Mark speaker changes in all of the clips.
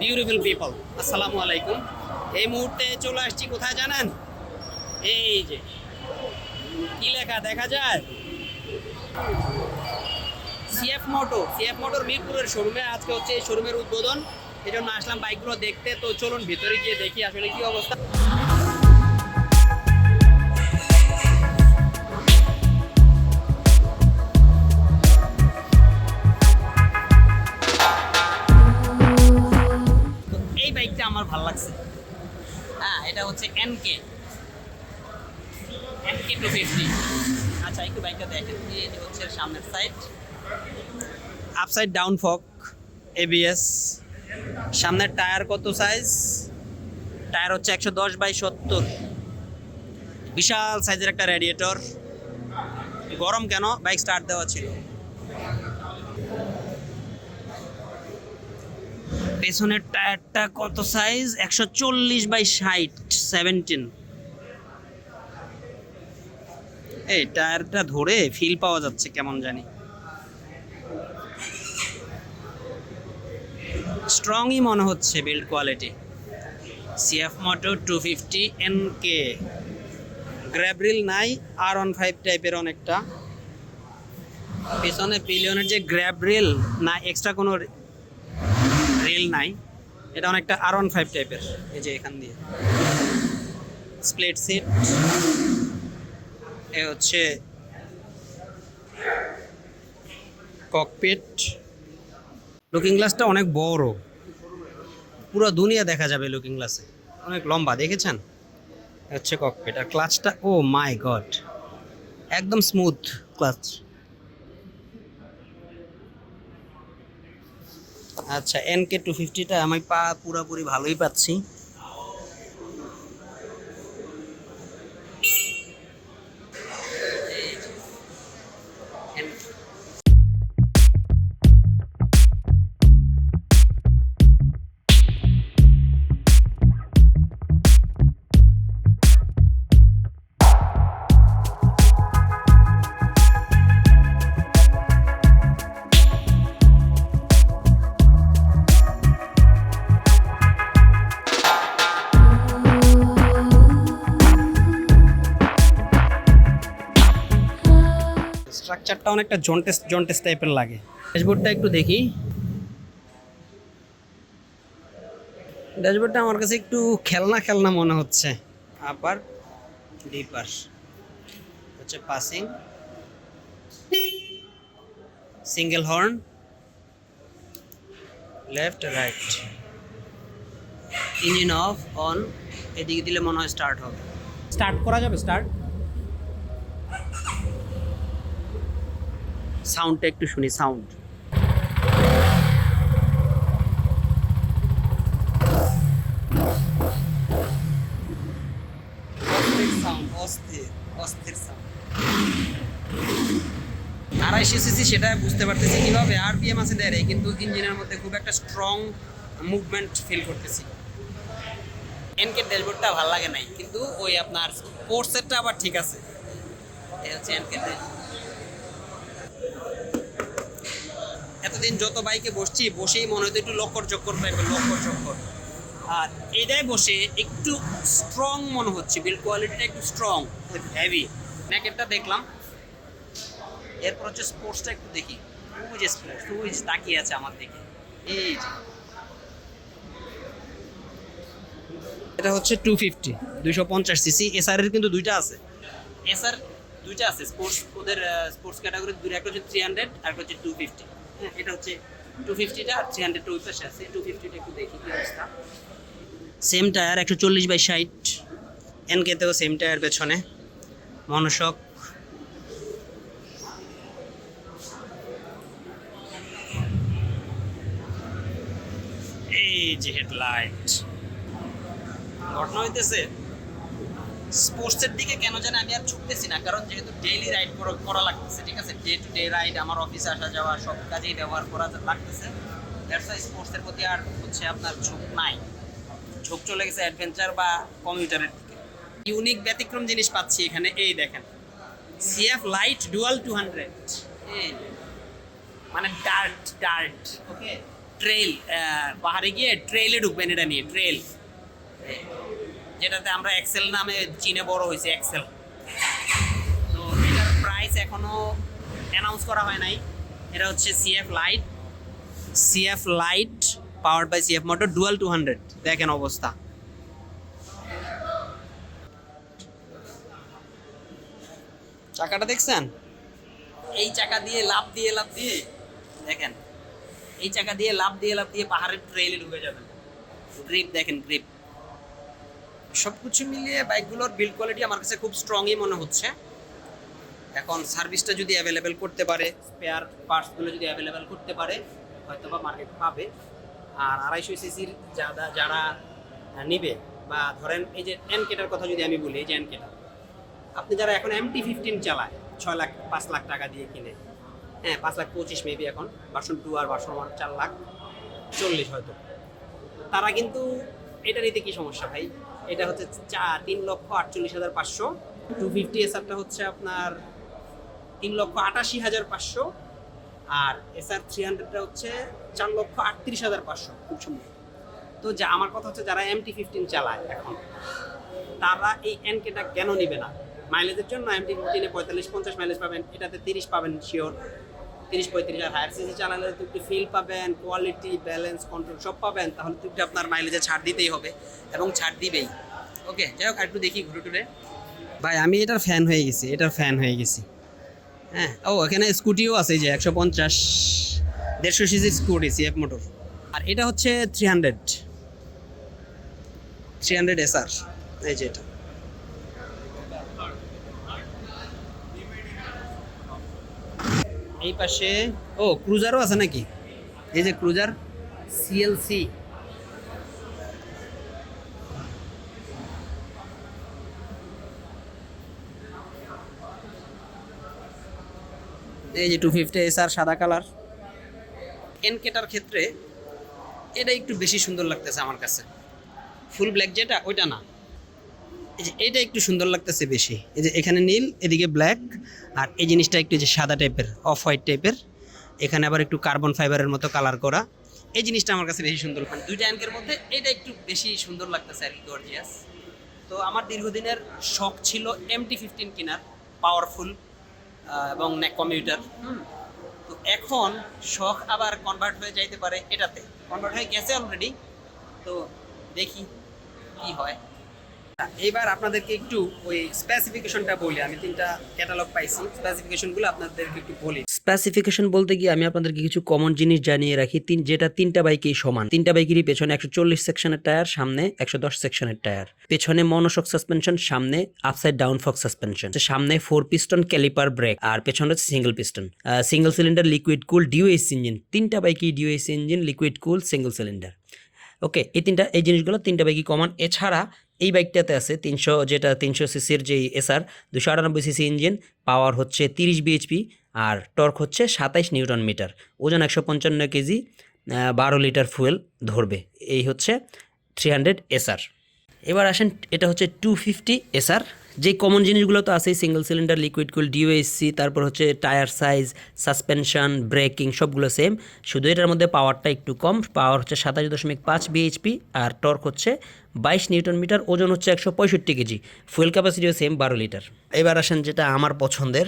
Speaker 1: Beautiful people আসসালামু আলাইকুম এই মুহূর্তে চলে আসছি কোথায় জানেন? এই যে, কি লেখা দেখা যায়? সিএফ মোটো সিএফ মোটর মিরপুরের শোরুমে আজকে হচ্ছে এই শোরুমের উদ্বোধন। এজন্য জন্য আসলাম বাইকগুলো দেখতে। তো চলুন ভিতরে গিয়ে দেখি আসলে কি অবস্থা। লাগছে। হ্যাঁ এটা হচ্ছে এনকে এনকে টু ফিফটি আচ্ছা একটু বাইকটা দেখেন। যে হচ্ছে সামনের side upside down fork ABS সামনের টায়ার কত সাইজ টায়ার হচ্ছে একশো দশ বাই সত্তর। বিশাল সাইজের একটা রেডিয়েটর গরম কেন? বাইক স্টার্ট দেওয়া ছিল। পেছনের টায়ারটা কত সাইজ একশো চল্লিশ বাই ষাট সেভেন্টিন এই টায়ারটা ধরে ফিল পাওয়া যাচ্ছে কেমন জানি। স্ট্রংই মনে হচ্ছে build quality CF motor two fifty N K grab rail নাই আর ওয়ান ফাইভ টাইপের অনেকটা। পেছনে পিলিয়নের যে গ্র্যাবরিল না এক্সট্রা কোনো নাই। এটা অনেকটা আর ওয়ান ফাইভ টাইপের এই যে এখান দিয়ে। স্প্লিট সিট এ হচ্ছে ককপিট লুকিং গ্লাসটা অনেক বড়। পুরো দুনিয়া দেখা যাবে লুকিং গ্লাসে অনেক লম্বা, দেখেছেন? হচ্ছে ককপিট আর ক্লাচটা ও মাই গড একদম স্মুথ ক্লাচ আচ্ছা এনকে টু ফিফটিটা আমি পা পুরোপুরি ভালোই পাচ্ছি। স্ট্রাকচারটা অনেকটা জন্টেস জন্টেস টাইপের লাগে। ড্যাশবোর্ডটা একটু দেখি। ড্যাশবোর্ডটা আমার কাছে একটু খেলনা খেলনা মনে হচ্ছে। আপার ডিপার হচ্ছে passing single horn left right engine off on এদিকে দিলে মনে হয় স্টার্ট হবে। স্টার্ট করা যাবে স্টার্ট সাউন্ডটা একটু শুনি, সাউন্ড। আড়াইশো সিসি সেটা বুঝতে পারতেছি কীভাবে। আরপিএম আছে দেয় কিন্তু ইঞ্জিনের মধ্যে খুব একটা স্ট্রং মুভমেন্ট ফিল করতেছি। এনকে ড্যাশবোর্ডটা ভালো লাগে নাই, কিন্তু ওই আপনার স্পোর্টসেরটা আবার ঠিক আছে। এই হচ্ছে এনকে এতদিন যত বাইকে বসছি, বসেই মনে হতো একটু লক্কর চক্কর টাইপের লক্কর চক্কর। আর এটাই বসে একটু স্ট্রং মনে হচ্ছে বিল্ড কোয়ালিটিটা একটু স্ট্রং হেভি ম্যাকেটটা দেখলাম। এরপর হচ্ছে স্পোর্টসটা একটু দেখি। ওই যে স্পোর্টস ওই যে তাকিয়ে আছে আমার দিকে। এই যে। এটা হচ্ছে টু ফিফটি দুইশো পঞ্চাশ সিসি এসআর এর কিন্তু দুইটা আছে। এসআর দুইটা আছে স্পোর্টস ওদের স্পোর্টস ক্যাটাগরি দুইটা, একটা হচ্ছে থ্রি হান্ড্রেড আর একটা হচ্ছে টু ফিফটি এটা হচ্ছে টু ফিফটিটা আর থ্রি টু ফিফটিটা একটু দেখি কি সেম টায়ার একশো চল্লিশ বাই ষাট এনকেতেও সেম টায়ার পেছনে, মনসক। এই যে হেডলাইট। ঘটনা হইতেছে স্পোর্টসের দিকে কেন জানি আমি আর ঝুঁকতেছি না, কারণ যেহেতু ডেইলি রাইড করা লাগতেছে, ঠিক আছে? ডে টু ডে রাইড আমার অফিসে আসা যাওয়া সব কাজেই ব্যবহার করা লাগতেছে। দ্যাটস ওয়াই স্পোর্টসের প্রতি আর হচ্ছে আপনার ঝোঁক নাই। ঝোঁক চলে গেছে অ্যাডভেঞ্চার বা কমিউটারের দিকে। ইউনিক ব্যতিক্রম জিনিস পাচ্ছি এখানে, এই দেখেন। CF light dual two hundred মানে ডার্ট ডার্ট ওকে ট্রেল পাহাড়ে গিয়ে ট্রেলে ঢুকবেন এটা নিয়ে ট্রেল যেটাতে আমরা এক্সেল নামে চীনে বড় হয়েছে এক্সেল তো এটার প্রাইস এখনও অ্যানাউন্স করা হয় নাই। এটা হচ্ছে CF light CF light powered by CF motor dual two hundred দেখেন অবস্থা। চাকাটা দেখছেন? এই চাকা দিয়ে লাভ দিয়ে লাভ দিয়ে, দেখেন। এই চাকা দিয়ে লাভ দিয়ে লাভ দিয়ে পাহাড়ের ট্রেলে ঢুকে যাবেন। গ্রিপ দেখেন গ্রিপ সব কিছু মিলিয়ে বাইকগুলোর বিল্ড কোয়ালিটি আমার কাছে খুব স্ট্রংই মনে হচ্ছে। এখন সার্ভিসটা যদি অ্যাভেলেবেল করতে পারে স্পেয়ার পার্টসগুলো যদি অ্যাভেলেবেল করতে পারে হয়তো বা মার্কেট পাবে। আর আড়াইশো সিসির যারা যারা নিবে, বা ধরেন এই যে এন কেটার কথা যদি আমি বলি, এই যে এন কেটার আপনি যারা এখন এমটি ফিফটিন চালায়, ছয় লাখ, পাঁচ লাখ টাকা দিয়ে কিনে হ্যাঁ পাঁচ লাখ পঁচিশ মেবি এখন ভার্সন টু আর ভার্সন ওয়ান চার লাখ চল্লিশ হয়তো। তারা কিন্তু এটা নিতে কি সমস্যা ভাই? এটা হচ্ছে চা, তিন লক্ষ আটচল্লিশ হাজার পাঁচশো। টু ফিফটি এসআরটা হচ্ছে আপনার তিন লক্ষ আটাশি হাজার পাঁচশো। আর এসআর থ্রি হান্ড্রেডটা হচ্ছে চার লক্ষ আটত্রিশ হাজার পাঁচশো। খুব সুন্দর। তো যা, আমার কথা হচ্ছে যারা এমটি ফিফটিন চালায় এখন, তারা এই এনকেটা কেন নিবে না? মাইলেজের জন্য এমটি ফিফটিনে পঁয়তাল্লিশ, পঞ্চাশ মাইলেজ পাবেন, এটাতে তিরিশ পাবেন শিওর তিরিশ পঁয়ত্রিশ আর হায়ার সিসি চালালে তো একটু ফিল পাবেন কোয়ালিটি ব্যালেন্স কন্ট্রোল সব পাবেন, তাহলে তো একটু আপনার মাইলেজে ছাড় দিতেই হবে এবং ছাড় দিবেই। ওকে যাই হোক একটু দেখি ঘুরে টুরে। ভাই, আমি এটার ফ্যান হয়ে গেছি, এটার ফ্যান হয়ে গেছি। হ্যাঁ ও, এখানে স্কুটিও আছে যে একশো পঞ্চাশ, দেড়শো সিসির স্কুটি সিএফ মোটর আর এটা হচ্ছে three hundred three hundred SR এই যে এটা। এই পাশে, ও, ক্রুজারও আছে নাকি? এই যে ক্রুজার সিএলসি এই যে টু ফিফটি এস আর সাদা কালার। এনকেটার ক্ষেত্রে এটা একটু বেশি সুন্দর লাগতেছে আমার কাছে। ফুল ব্ল্যাক যেটা, ওইটা না। এটা একটু সুন্দর লাগতেছে বেশি। এই যে এখানে নীল, এদিকে ব্ল্যাক, আর এই জিনিসটা একটু যে সাদা টাইপের, অফ হোয়াইট টাইপের। এখানে আবার একটু কার্বন ফাইবারের মতো কালার করা। এই জিনিসটা আমার কাছে বেশি সুন্দর মানে দুইটা অ্যাঙ্কের মধ্যে এটা একটু বেশি সুন্দর লাগতেছে আর কি গর্জিয়াস তো আমার দীর্ঘদিনের শখ ছিল এমটি ফিফটিন কেনার পাওয়ারফুল এবং কম্পিউটার তো এখন শখ আবার কনভার্ট হয়ে যাইতে পারে এটাতে। কনভার্ট হয়ে গেছে অলরেডি তো দেখি কি হয়। এবার আপনাদেরকে একটু ওই স্পেসিফিকেশনটা বলি। আমি তিনটা ক্যাটালগ পাইছি। স্পেসিফিকেশনগুলো আপনাদেরকে একটু বলি।
Speaker 2: স্পেসিফিকেশন বলতে গিয়ে আমি আপনাদেরকে কিছু কমন জিনিস জানিয়ে রাখি। তিন, যেটা তিনটা বাইকেই সমান। তিনটা বাইকেরই পেছনে একশো চল্লিশ সেকশনের টায়ার সামনে একশো দশ সেকশনের টায়ার পেছনে মনোশক সাসপেনশন সামনে আপসাইড ডাউন ফক সাসপেনশন সামনে ফোর পিস্টন ক্যালিপার ব্রেক আর পেছনে হচ্ছে single piston single cylinder liquid cool DOS engine তিনটা বাইকই DOS engine liquid cool single cylinder okay এই তিনটা, এই জিনিসগুলো তিনটা বাইকই কমন এছাড়া এই বাইকটাতে আছে তিনশো, যেটা তিনশো সিসির যে এসআর দুশো আটানব্বই সিসি ইঞ্জিন, পাওয়ার হচ্ছে তিরিশ বিএইচপি আর টর্ক হচ্ছে সাতাইশ নিউটন মিটার। ওজন একশো পঞ্চান্ন কেজি বারো লিটার ফুয়েল ধরবে। এই হচ্ছে থ্রি হান্ড্রেড এসআর এবার আসেন, এটা হচ্ছে টু ফিফটি এসআর যে কমন জিনিসগুলো তো আছেই single cylinder liquid cool DOHC তারপর হচ্ছে টায়ার সাইজ সাসপেনশন ব্রেকিং সবগুলো সেম শুধু এটার মধ্যে পাওয়ারটা একটু কম পাওয়ার হচ্ছে সাতাশ দশমিক পাঁচ বিএইচপি আর টর্ক হচ্ছে বাইশ নিউটন মিটার, ওজন হচ্ছে একশো পঁয়ষট্টি কেজি। ফুয়েল ক্যাপাসিটিও সেম বারো লিটার এবার আসেন যেটা আমার পছন্দের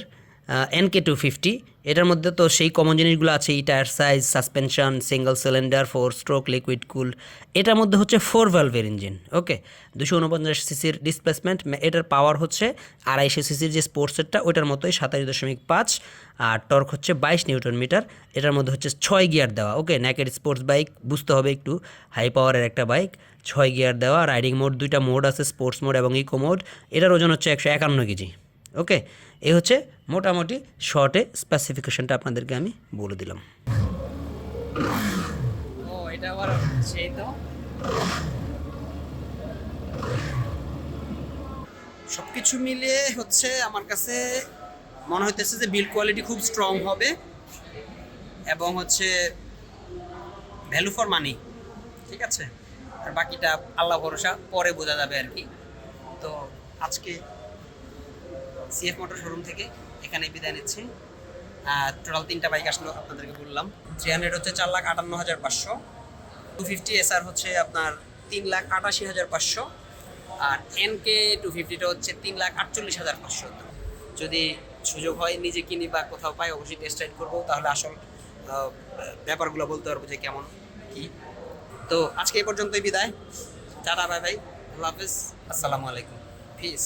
Speaker 2: এনকে টু ফিফটি এটার মধ্যে তো সেই কমন জিনিসগুলো আছে এই tyre size suspension single cylinder four stroke liquid cool এটার মধ্যে হচ্ছে ফোর ভ্যালভের ইঞ্জিন ওকে দুশো উনপঞ্চাশ সিসির ডিসপ্লেসমেন্ট এটার পাওয়ার হচ্ছে আড়াইশো সিসির যে স্পোর্টসেরটা ওইটার মতোই সাতাশ দশমিক পাঁচ, আর টর্ক হচ্ছে বাইশ নিউটন মিটার, এটার মধ্যে হচ্ছে ছয় গিয়ার দেওয়া ওকে ন্যাকেড স্পোর্টস বাইক বুঝতে হবে একটু হাই পাওয়ারের একটা বাইক ছয় গিয়ার দেওয়া রাইডিং মোড দুইটা মোড আছে স্পোর্টস মোড এবং ইকো মোড এটার ওজন হচ্ছে একশো একান্ন কেজি ওকে এই হচ্ছে মোটামুটি শর্টে স্পেসিফিকেশনটা আপনাদেরকে আমি বলে দিলাম।
Speaker 1: ও, এটা সেই তো। সব কিছু মিলিয়ে হচ্ছে আমার কাছে মনে হইতেছে যে বিল্ড কোয়ালিটি খুব স্ট্রং হবে এবং হচ্ছে ভ্যালু ফর মানি ঠিক আছে? আর বাকিটা আল্লাহ ভরসা, পরে বোঝা যাবে আর কি। তো আজকে সিএফ মোটর শোরুম থেকে এখানে বিদায় নিচ্ছি। টোটাল তিনটা বাইক আসলো আপনাদেরকে বললাম। থ্রি হান্ড্রেড হচ্ছে চার লাখ আটান্ন হাজার পাঁচশো। টু ফিফটি এসআর হচ্ছে আপনার তিন লাখ আটাশি হাজার পাঁচশো। আর এন কে টু ফিফটিটা হচ্ছে তিন লাখ আটচল্লিশ হাজার পাঁচশো। যদি সুযোগ হয় নিজে কিনি বা কোথাও পাই, অবশ্যই টেস্ট রাইড করব। তাহলে আসল ব্যাপারগুলো বলতে পারব যে কেমন, কি। তো আজকে এই পর্যন্তই বিদায়। টাটা বাই বাই আল্লাহ হাফিজ। আসসালামু আলাইকুম। পিস